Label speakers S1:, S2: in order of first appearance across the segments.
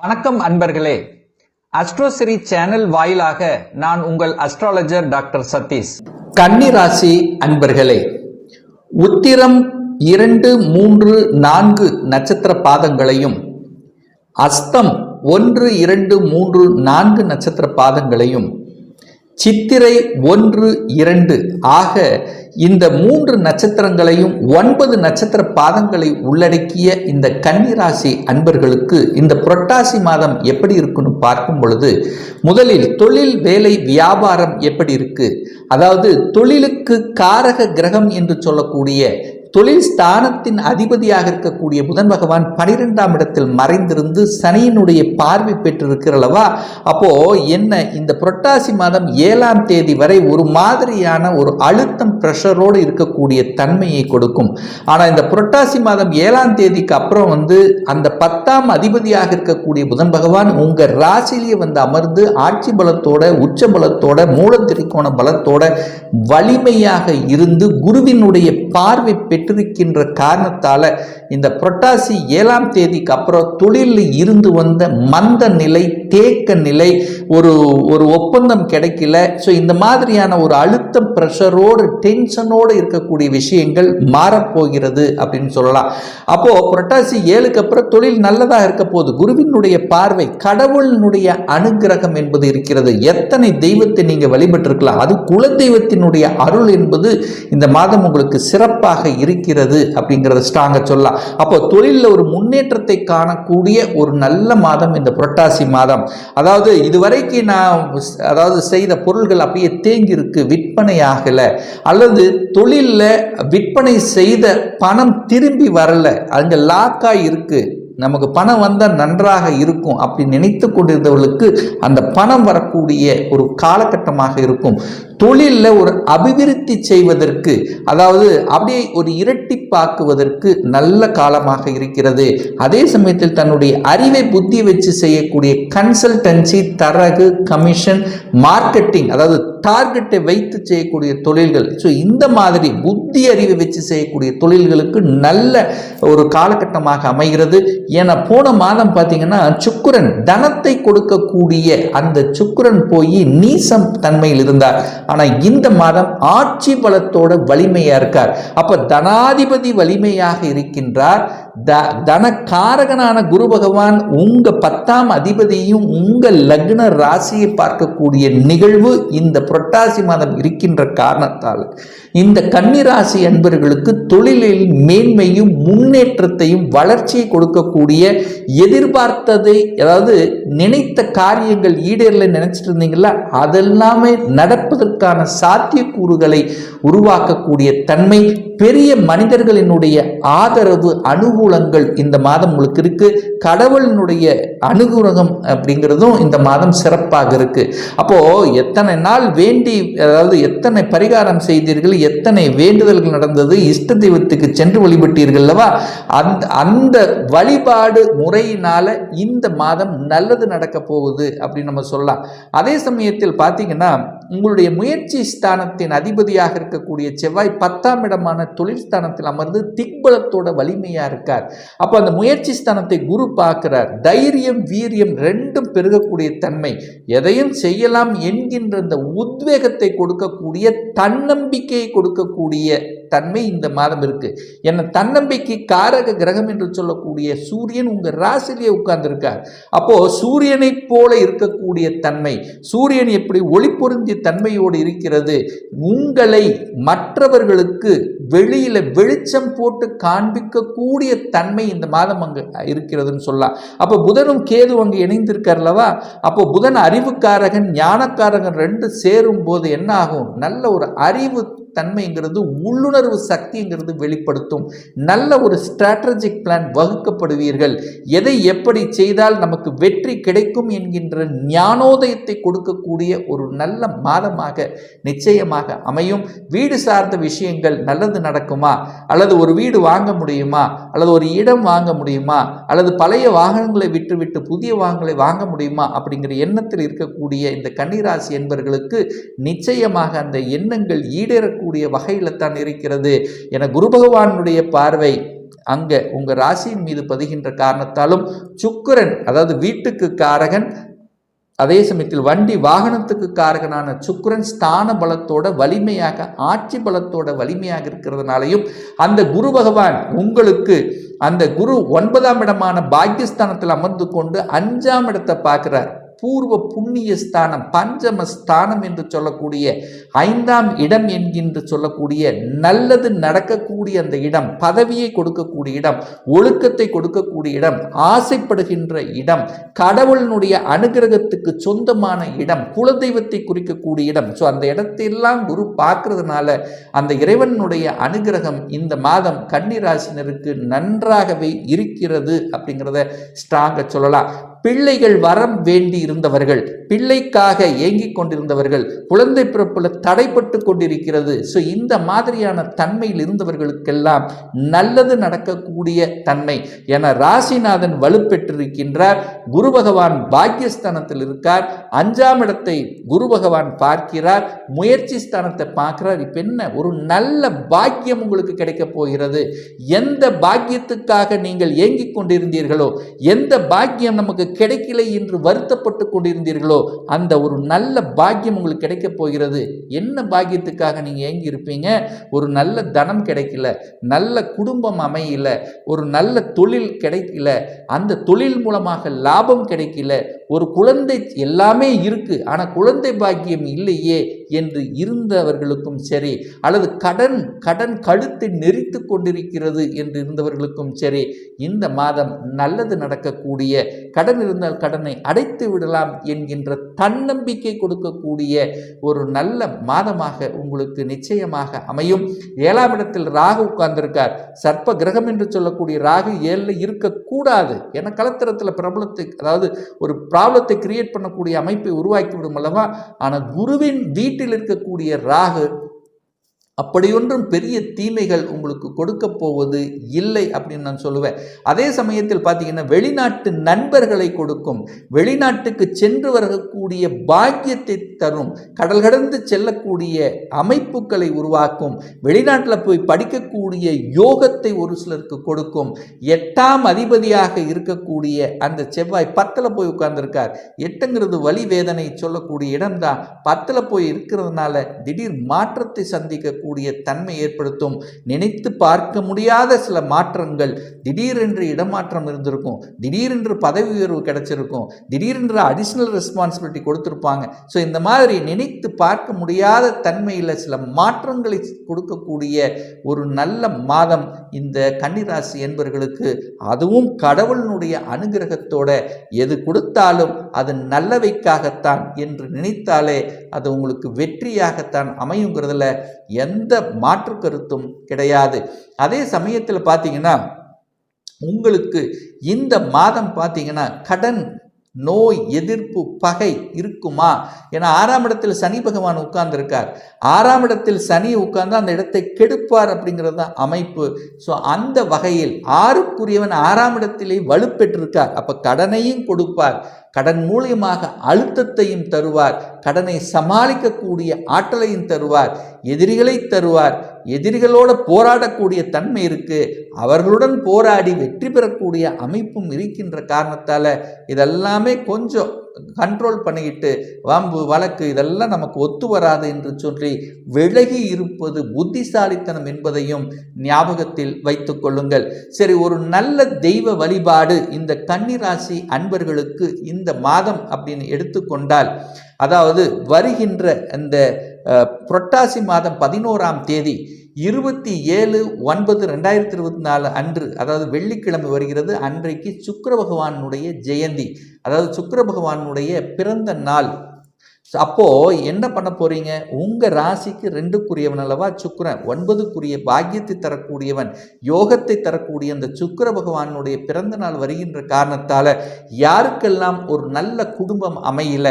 S1: வணக்கம் அன்பர்களே. அஸ்ட்ரோசிரி சேனல் வாயிலாக நான் உங்கள் அஸ்ட்ராலஜர் டாக்டர் சதீஷ். கன்னிராசி அன்பர்களே உத்திரம் இரண்டு மூன்று நான்கு நட்சத்திர பாதங்களையும் அஸ்தம் ஒன்று இரண்டு மூன்று நான்கு நட்சத்திர பாதங்களையும் சித்திரை ஒன்று இரண்டு ஆக இந்த மூன்று நட்சத்திரங்களையும் ஒன்பது நட்சத்திர பாதங்களை உள்ளடக்கிய இந்த கன்னிராசி அன்பர்களுக்கு இந்த புரட்டாசி மாதம் எப்படி இருக்குன்னு பார்க்கும் பொழுது முதலில் தொழில் வேலை வியாபாரம் எப்படி இருக்கு? அதாவது தொழிலுக்கு காரக கிரகம் என்று சொல்லக்கூடிய தொழில் ஸ்தானத்தின் அதிபதியாக இருக்கக்கூடிய புதன் பகவான் பனிரெண்டாம் இடத்தில் மறைந்திருந்து சனியினுடைய பார்வை பெற்றிருக்கிறல்லவா அப்போ என்ன இந்த புரட்டாசி மாதம் ஏழாம் தேதி வரை ஒரு மாதிரியான ஒரு அழுத்தம் ப்ரெஷரோடு இருக்கக்கூடிய தன்மையை கொடுக்கும். ஆனால் இந்த புரட்டாசி மாதம் ஏழாம் தேதிக்கு அப்புறம் வந்து அந்த பத்தாம் அதிபதியாக இருக்கக்கூடிய புதன் பகவான் உங்க ராசிலேயே வந்து அமர்ந்து ஆட்சி பலத்தோட உச்ச பலத்தோட மூலத்திரிக்கோண பலத்தோட வலிமையாக இருந்து குருவினுடைய பார்வை பெற்றிருக்கின்ற காரணத்தால இந்த புரட்டாசி ஏழாம் தேதிக்கு அப்புறம் தொழிலில் இருந்து வந்த மந்த நிலை தேக்க நிலை ஒரு ஒரு ஒப்பந்தம் கிடைக்கல. ஸோ இந்த மாதிரியான ஒரு அழுத்தம் ப்ரெஷரோடு டென்ஷனோடு இருக்கக்கூடிய விஷயங்கள் மாறப்போகிறது அப்படின்னு சொல்லலாம். அப்போ புரட்டாசி ஏழுக்கு அப்புறம் தொழில் நல்லதாக இருக்க போது குருவினுடைய பார்வை கடவுளினுடைய அனுகிரகம் என்பது இருக்கிறது. எத்தனை தெய்வத்தை நீங்கள் வழிபட்டிருக்கலாம்? அது குலதெய்வத்தினுடைய அருள் என்பது இந்த மாதம் உங்களுக்கு சிறப்பாக இருக்கிறது அப்படிங்கிறத ஸ்ட்ராங்க சொல்லலாம். அப்போ தொழிலில் ஒரு முன்னேற்றத்தை காணக்கூடிய ஒரு நல்ல மாதம் இந்த புரட்டாசி மாதம். அதாவது இதுவரைக்கு நான் அதாவது செய்த பொருள்கள் அப்படியே தேங்கி இருக்கு விற்பனை ஆகலை அல்லது தொழிலில் விற்பனை செய்த பணம் திரும்பி வரல. அங்கே லாக்காக இருக்கு. நமக்கு பணம் வந்தால் நன்றாக இருக்கும் அப்படி நினைத்து கொண்டிருந்தவர்களுக்கு அந்த பணம் வரக்கூடிய ஒரு காலகட்டமாக இருக்கும். தொழிலில் ஒரு அபிவிருத்தி செய்வதற்கு அதாவது அப்படியே ஒரு இரட்டிப்பாக்குவதற்கு நல்ல காலமாக இருக்கிறது. அதே சமயத்தில் தன்னுடைய அறிவை புத்தி வச்சு செய்யக்கூடிய கன்சல்டன்சி தரகு கமிஷன் மார்க்கெட்டிங் அதாவது டார்கெட்டை வைத்து செய்யக்கூடிய தொழில்கள். ஸோ இந்த மாதிரி புத்தி அறிவை வச்சு செய்யக்கூடிய தொழில்களுக்கு நல்ல ஒரு காலகட்டமாக அமைகிறது. ஏன்னா போன மாதம் பார்த்தீங்கன்னா சுக்குரன் தனத்தை கொடுக்கக்கூடிய அந்த சுக்குரன் போய் நீசம் தன்மையில் இருந்தார். ஆனால் இந்த மாதம் ஆட்சி பலத்தோட வலிமையா இருக்கார். அப்ப தனாதிபதி வலிமையாக இருக்கின்றார். த தனக்காரகனான குரு பகவான் உங்க பத்தாம் அதிபதியும் உங்க லக்ன ராசியை பார்க்கக்கூடிய நிகழ்வு இந்த புரட்டாசி மாதம் இருக்கின்ற காரணத்தால். இந்த கன்னிராசி அன்பர்களுக்கு தொழிலில் மேன்மையும் முன்னேற்றத்தையும் வளர்ச்சியை கொடுக்கக்கூடிய எதிர்பார்த்ததை அதாவது நினைத்த காரியங்கள் ஈடேறல நினைச்சிட்டு இருந்தீங்களா அதெல்லாமே நடப்பதற்கான சாத்தியக்கூறுகளை உருவாக்கக்கூடிய தன்மை பெரிய மனிதர்களினுடைய ஆதரவு அனுகூலங்கள் இந்த மாதம் உங்களுக்கு இருக்கு. கடவுளினுடைய அனுகூலகம் அப்படிங்கிறதும் இந்த மாதம் சிறப்பாக இருக்கு. அப்போ எத்தனை நாள் வேண்டி அதாவது எத்தனை பரிகாரம் செய்தீர்கள் எத்தனை வேண்டுதல்கள் நடந்தது இஷ்ட தெய்வத்துக்கு சென்று வழிபட்டீர்கள் அல்லவா? அந்த அந்த வழிபாடு முறையினால இந்த மாதம் நல்லது நடக்க போகுது அப்படின்னு நம்ம சொல்லலாம். அதே சமயத்தில் பார்த்தீங்கன்னா உங்களுடைய முயற்சி ஸ்தானத்தின் அதிபதியாக இருக்கக்கூடிய செவ்வாய் பத்தாம் இடமான தொழில் ஸ்தானத்தில் அமர்ந்து திக்பலத்தோட வலிமையாக இருக்கார். அப்போ அந்த முயற்சி ஸ்தானத்தை குரு பார்க்கிறார். தைரியம் வீரியம் ரெண்டும் பெருகக்கூடிய தன்மை. எதையும் செய்யலாம் என்கின்ற அந்த உத்வேகத்தை கொடுக்கக்கூடிய தன்னம்பிக்கையை கொடுக்கக்கூடிய தன்மை இந்த மாதம் இருக்கு. என்ன தன்னம்பிக்கை காரக கிரகம் என்று சொல்லக்கூடிய சூரியன் உங்க ராசிலேயே உட்கார்ந்திருக்கார். அப்போ சூரியனை போல இருக்கக்கூடிய தன்மை. சூரியன் எப்படி ஒளி பொருந்திய தன்மையோடு இருக்கிறது. உங்களை மற்றவர்களுக்கு வெளியில வெளிச்சம் போட்டு காண்பிக்கக்கூடிய தன்மை இந்த மாதம் அங்கு இருக்கிறதுன்னு சொல்லலாம். அப்போ புதனும் கேது அங்கு இணைந்திருக்கார்லவா அப்போ புதன் அறிவுக்காரகன் ஞானக்காரகன் ரெண்டு சேரும் போது என்ன ஆகும்? நல்ல ஒரு அறிவு தன்மைங்கிறது உள்ளுணர்வு சக்திங்கிறது வெளிப்படுத்தும். நல்ல ஒரு ஸ்ட்ராட்டஜிக் பிளான் வகுக்கப்படுவீர்கள். எதை எப்படி செய்தால் நமக்கு வெற்றி கிடைக்கும் என்கின்ற ஞானோதயத்தை கொடுக்கக்கூடிய ஒரு நல்ல மாதமாக நிச்சயமாக அமையும். வீடு சார்ந்த விஷயங்கள் நல்லது நடக்குமா? அல்லது ஒரு வீடு வாங்க முடியுமா? அல்லது ஒரு இடம் வாங்க முடியுமா? அல்லது பழைய வாகனங்களை விட்டுவிட்டு புதிய வாகனங்களை வாங்க முடியுமா? அப்படிங்கிற எண்ணத்தில் இருக்கக்கூடிய இந்த கன்னிராசி என்பவர்களுக்கு நிச்சயமாக அந்த எண்ணங்கள் ஈடேறக்கூடிய வகையில் தான் இருக்கிறது. என குரு பகவானுடைய பார்வை அங்கே உங்கள் ராசியின் மீது பதிகின்ற காரணத்தாலும் சுக்கிரன் அதாவது வீட்டுக்கு காரகன் அதே சமயத்தில் வண்டி வாகனத்துக்கு காரகனான சுக்கிரன் ஸ்தான பலத்தோட வலிமையாக ஆட்சி பலத்தோட வலிமையாக இருக்கிறதுனாலையும் அந்த குரு பகவான் உங்களுக்கு அந்த குரு ஒன்பதாம் இடமான பாக்கியஸ்தானத்தில் அமர்ந்து கொண்டு அஞ்சாம் இடத்தை பார்க்கிறார். பூர்வ புண்ணிய ஸ்தானம் பஞ்சம ஸ்தானம் என்று சொல்லக்கூடிய ஐந்தாம் இடம் என்கின்ற சொல்லக்கூடிய நல்லது நடக்கக்கூடிய அந்த இடம் பதவியை கொடுக்கக்கூடிய இடம் ஒழுக்கத்தை கொடுக்கக்கூடிய இடம் ஆசைப்படுகின்ற இடம் கடவுளினுடைய அனுகிரகத்துக்கு சொந்தமான இடம் குலதெய்வத்தை குறிக்கக்கூடிய இடம். ஸோ அந்த இடத்தையெல்லாம் குரு பார்க்கறதுனால அந்த இறைவனுடைய அனுகிரகம் இந்த மாதம் கன்னிராசினருக்கு நன்றாகவே இருக்கிறது அப்படிங்கிறத ஸ்ட்ராங்க சொல்லலாம். பிள்ளைகள் வரம் வேண்டி இருந்தவர்கள் பிள்ளைக்காக ஏங்கிக் கொண்டிருந்தவர்கள் குழந்தை பிறப்புல தடைப்பட்டு கொண்டிருக்கிறது. ஸோ இந்த மாதிரியான தன்மையில் இருந்தவர்களுக்கெல்லாம் நல்லது நடக்கக்கூடிய தன்மை. என ராசிநாதன் வலுப்பெற்றிருக்கின்றார். குரு பகவான் பாக்கியஸ்தானத்தில் இருக்கார். அஞ்சாம் இடத்தை குரு பகவான் பார்க்கிறார். முயற்சி ஸ்தானத்தை பார்க்கிறார். இப்போ என்ன? ஒரு நல்ல பாக்கியம் உங்களுக்கு கிடைக்க போகிறது. எந்த பாக்கியத்துக்காக நீங்கள் ஏங்கிக் கொண்டிருந்தீர்களோ எந்த பாக்கியம் நமக்கு கிடைக்கலை என்று வருத்தப்பட்டு கொண்டிருந்தீர்களோ அந்த ஒரு நல்ல பாக்கியம் உங்களுக்கு கிடைக்க போகிறது. என்ன பாக்கியத்துக்காக நீங்கள் ஏங்கி இருப்பீங்க? ஒரு நல்ல தனம் கிடைக்கல நல்ல குடும்பம் அமையல ஒரு நல்ல தொழில் கிடைக்கல அந்த தொழில் மூலமாக லாபம் கிடைக்கல ஒரு குழந்தை எல்லாமே இருக்கு ஆனால் குழந்தை பாக்கியம் இல்லையே என்று இருந்தவர்களுக்கும் சரி அல்லது கடன் கடன் கழுத்தை நெறித்து கொண்டிருக்கிறது என்று இருந்தவர்களுக்கும் சரி இந்த மாதம் நல்லது நடக்கக்கூடிய கடன் இருந்தால் கடனை அடைத்து விடலாம் என்கின்ற தன்னம்பிக்கை கொடுக்கக்கூடிய ஒரு நல்ல மாதமாக உங்களுக்கு நிச்சயமாக அமையும். ஏழாம் இடத்தில் ராகு உட்கார்ந்திருக்கார். சர்ப்ப கிரகம் என்று சொல்லக்கூடிய ராகு ஏழில் இருக்கக்கூடாது. என கலத்திரத்தில் பிரபலத்தை அதாவது ஒரு ப்ராப்ளத்தை கிரியேட் பண்ணக்கூடிய அமைப்பை உருவாக்கி விடும் அல்லவா? ஆனால் குருவின் வீட்டில் இருக்கக்கூடிய ராகு அப்படியொன்றும் பெரிய தீமைகள் உங்களுக்கு கொடுக்க போவது இல்லை அப்படின்னு நான் சொல்லுவேன். அதே சமயத்தில் பார்த்தீங்கன்னா வெளிநாட்டு நண்பர்களை கொடுக்கும் வெளிநாட்டுக்கு சென்று வரக்கூடிய பாக்கியத்தை தரும் கடல் கடந்து செல்லக்கூடிய அமைப்புகளை உருவாக்கும் வெளிநாட்டில் போய் படிக்கக்கூடிய யோகத்தை ஒரு சிலருக்கு கொடுக்கும் எட்டாம் அதிபதியாக இருக்கக்கூடிய அந்த செவ்வாய் பத்தில் போய் உட்கார்ந்துருக்கார். எட்டுங்கிறது வலி வேதனை சொல்லக்கூடிய இடம்தான். பத்தில் போய் இருக்கிறதுனால திடீர் மாற்றத்தை சந்திக்கக்கூடிய தன்மை ஏற்படுத்தும். நினைத்து பார்க்க முடியாத சில மாற்றங்கள். திடீரென்று இடமாற்றம் இருந்திருக்கும். திடீரென்று பதவி உயர்வு கிடைச்சிருக்கும். திடீரென்று அடிஷ்னல் ரெஸ்பான்சிபிலிட்டி கொடுத்துருப்பாங்க. ஸோ இந்த மாதிரி நினைத்து பார்க்க முடியாத தன்மையில் சில மாற்றங்களை கொடுக்கக்கூடிய ஒரு நல்ல மாதம் இந்த கன்னிராசி என்பவர்களுக்கு அதுவும் கடவுளினுடைய அனுகிரகத்தோட எது கொடுத்தாலும் அது நல்லவைக்காகத்தான் என்று நினைத்தாலே அது உங்களுக்கு வெற்றியாகத்தான் அமையுங்கிறதுல எந்த எந்த மாற்று கருத்தும் கிடையாது. அதே சமயத்தில் பார்த்தீங்கன்னா உங்களுக்கு இந்த மாதம் பார்த்தீங்கன்னா கடன் நோய் எதிர்ப்பு பகை இருக்குமா? ஏன்னா ஆறாம் இடத்தில் சனி பகவான் உட்கார்ந்துருக்கார். ஆறாம் இடத்தில் சனி உட்கார்ந்து அந்த இடத்தை கெடுப்பார் அப்படிங்கிறது தான் அமைப்பு. ஸோ அந்த வகையில் ஆறுக்குரியவன் ஆறாம் இடத்திலே வலுப்பெற்றிருக்கார். அப்போ கடனையும் கொடுப்பார். கடன் மூலியமாக அழுத்தத்தையும் தருவார். கடனை சமாளிக்கக்கூடிய ஆற்றலையும் தருவார். எதிரிகளை தருவார். எதிரிகளோட போராடக்கூடிய தன்மை இருக்கு. அவர்களுடன் போராடி வெற்றி பெறக்கூடிய அமைப்பும் இருக்கின்ற காரணத்தால் இதெல்லாமே கொஞ்சம் கண்ட்ரோல் பண்ணிக்கிட்டு வம்பு வழக்கு இதெல்லாம் நமக்கு ஒத்து வராது என்று சொல்லி விலகி இருப்பது புத்திசாலித்தனம் என்பதையும் ஞாபகத்தில் வைத்துக் கொள்ளுங்கள். சரி ஒரு நல்ல தெய்வ வழிபாடு இந்த கன்னிராசி அன்பர்களுக்கு இந்த மாதம் அப்படின்னு எடுத்துக்கொண்டால் அதாவது வருகின்ற அந்த புரட்டாசி மாதம் பதினோராம் தேதி இருபத்தி ஏழு ஒன்பது ரெண்டாயிரத்தி இருபத்தி நாலு அன்று அதாவது வெள்ளிக்கிழமை வருகிறது அன்றைக்கு சுக்கர பகவானுடைய ஜெயந்தி. அதாவது சுக்கர பகவானுடைய பிறந்த நாள். அப்போ என்ன பண்ண போகிறீங்க உங்கள் ராசிக்கு ரெண்டுக்குரியவன் அல்லவா? சுக்கிரன். ஒன்பதுக்குரிய பாக்கியத்தை தரக்கூடியவன் யோகத்தை தரக்கூடிய அந்த சுக்கர பகவானுடைய பிறந்த நாள் வருகின்ற காரணத்தால் யாருக்கெல்லாம் ஒரு நல்ல குடும்பம் அமையல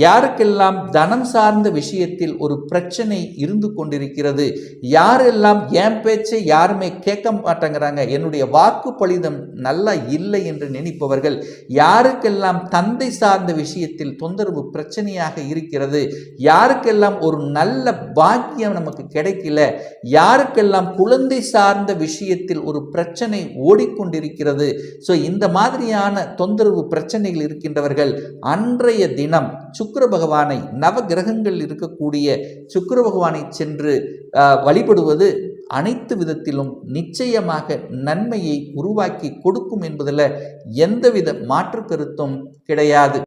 S1: யாருக்கெல்லாம் தனம் சார்ந்த விஷயத்தில் ஒரு பிரச்சனை இருந்து கொண்டிருக்கிறது யாரெல்லாம் என் பேச்சை யாருமே கேட்க மாட்டேங்கிறாங்க என்னுடைய வாக்கு பலிதம் நல்லா இல்லை என்று நினைப்பவர்கள் யாருக்கெல்லாம் தந்தை சார்ந்த விஷயத்தில் தொந்தரவு பிரச்சனையாக இருக்கிறது. யாருக்கெல்லாம் ஒரு நல்ல பாக்கியம் நமக்கு கிடைக்கல யாருக்கெல்லாம் குழந்தை சார்ந்த விஷயத்தில் ஒரு பிரச்சனை ஓடிக்கொண்டிருக்கிறது. ஸோ இந்த மாதிரியான தொந்தரவு பிரச்சனைகள் இருக்கின்றவர்கள் அன்றைய தினம் சுக்கர பகவானை நவ கிரகங்கள் இருக்கக்கூடிய சுக்கர பகவானை சென்று வழிபடுவது அனைத்து விதத்திலும் நிச்சயமாக நன்மையை உருவாக்கி கொடுக்கும் என்பதில் எந்தவித மாற்று கருத்தும் கிடையாது.